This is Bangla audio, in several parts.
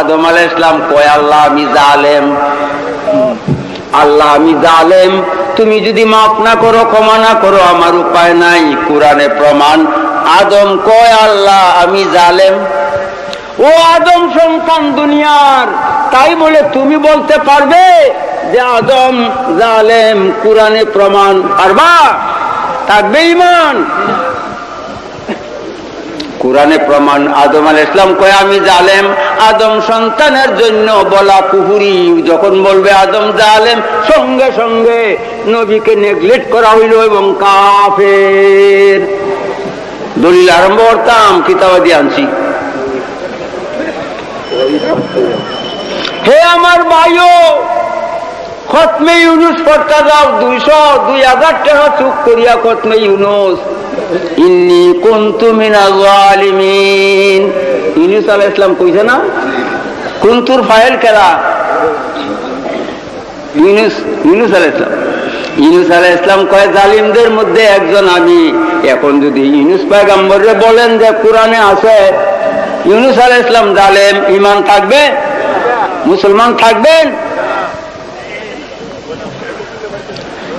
আদম আলাহ ইসলাম কয়, আল্লাহ আমি জালেম। আল্লাহ আমি জালেম। তুমি যদি মাফ না করো, ক্ষমা না করো, আমার উপায় নাই। কোরআনে প্রমাণ, আদম কয়, আল্লাহ আমি জালেম। ও আদম সন্তান দুনিয়ার, তাই বলে তুমি বলতে পারবে যে আদম জালেম? কোরআনে প্রমাণ, পারবা? থাকবে ইমান। কোরআনে প্রমাণ, আদম আল ইসলাম কয়ে, আমি জালেম, আদম সন্তানের জন্য বলা কুহুরি। যখন বলবে, আদম জালেম, সঙ্গে সঙ্গে নবীকে নেগলেক্ট করা হইল এবং কাফের। দলিল আরম্ভ করতাম, কিতাবাদি আনছি। হে আমার ভাইও, খতমে ইউনুস পড়তে যাও দুইশো, দুই হাজার টাকা চুপ করিয়া খতমে ইউনুস। ইউনুস আলাইহিস সালাম কইছে না? ফাইল কেরা? ইউনুস ইউনুস আলাইহিস ইউনুস কয়, জালিমদের মধ্যে একজন আমি। এখন যদি ইউনুস বলেন যে কোরআনে আছে, ইউনুস আলাইহিস সালাম জালেম, ঈমান থাকবে? মুসলমান থাকবেন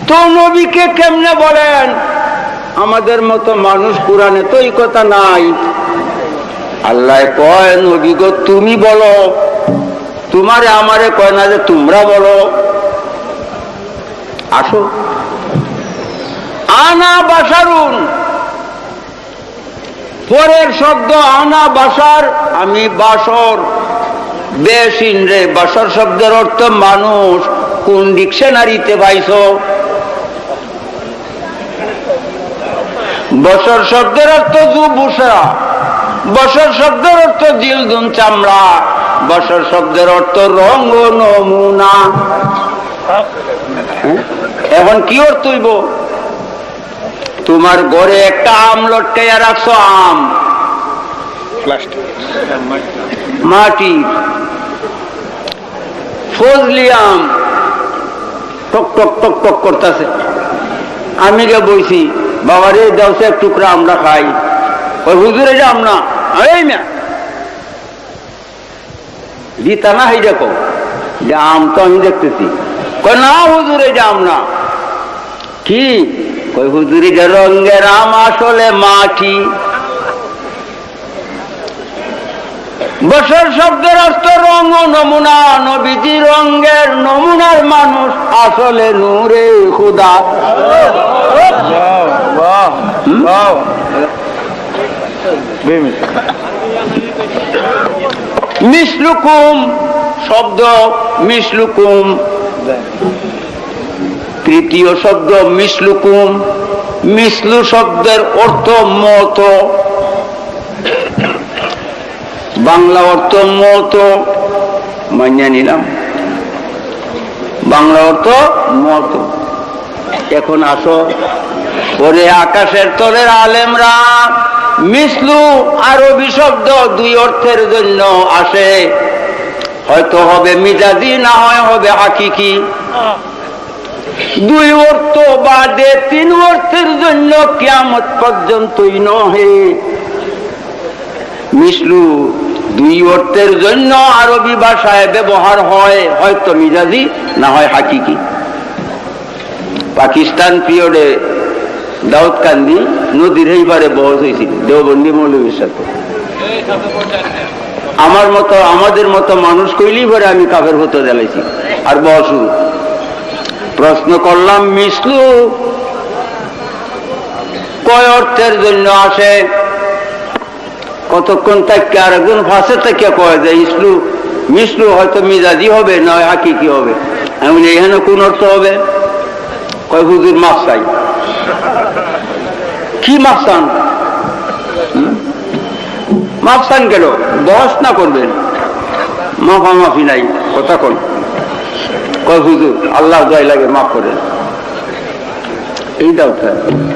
তো নবীকে কেমনে বলেন? আমাদের মতো মানুষ কোরআনে তো এই কথা নাই। আল্লাহ কয়, নবী গো, তুমি বলো। তোমারে আমারে কয় না যে তোমরা বলো। আসো। আনা বাসারুন। পরের শব্দ আনা বাসার, আমি বাসর। বেশিন রে, বাসর শব্দের অর্থ মানুষ। কোন ডিকশনারিতে পাইছো বছর শব্দের অর্থ যুবুসা বছর শব্দের অর্থ জিলদুন চামড়া বছর শব্দের অর্থ রং ও নমুনা। হ্যাঁ? এখন কি অর্থ হইব? তোমার ঘরে একটা আম লটকাইয়া রাখছো আম। মাটি। ফজলি আম। টক টক টক টক করতেছে। আমি গে বইছি বাবারে দাওসে এক টুকরা, আমরা খাই। ওই হুজুরে যাম না এই না দিতা না হই দেখো, যে আম তো আমি দেখতেছি। কই না হুজুরে যাম না কি? কই হুজুরি যে রঙের আম আসলে মাটি। বছর শব্দের অর্থ রং নমুনা, নবীজি রঙের নমুনার মানুষ আসলে নূরে খুদা মিসলুকুম শব্দ মিসলুকুম। তৃতীয় শব্দ মিসলুকুম। মিসলু শব্দের অর্থ মত। বাংলা অর্থ মত। মানিয়ে নিলাম। বাংলা অর্থ মত। এখন আসো। ওরে আকাশের তলের আলেমরা, মিসলু আরবি শব্দ দুই অর্থের জন্য আসে। হয়তো হবে মিজাজি, না হয় হবে হাকিকি। দুই অর্থ বাদে তিন অর্থের জন্য কিয়ামত পর্যন্তই নহে। মিসলু দুই অর্থের জন্য আরবি ভাষায় ব্যবহার হয়, হয়তো মিজাজি, না হয় হাকিকি। পাকিস্তান পিরিয়ডে দাউদ কান্দি নদীর এইবারে বহস হয়েছিল, দেওবন্দি মৌলবীর সাথে আমার মতো, আমাদের মতো মানুষ কইলেই পরে আমি কাফের হতে জ্বালাইছি। আর বহস প্রশ্ন করলাম, মিসলু, কয় অর্থের জন্য আসে? কতক্ষণ থেকে আরেকজন ফাঁসে থেকে কয় যে ইসলু মিসলু হয়তো মিজাজি হবে, নয় হাকি কি হবে। আমি এখানে কোন অর্থ হবে? কয় হুজুর মাছ চাই? কি মাফ চান? মাফ চান কেন? দশ না করবেন? মাফা মাফি নাই, কথা কন। কয় হুজুর আল্লাহ দয় লাগে, মাফ করেন। এইটা দাও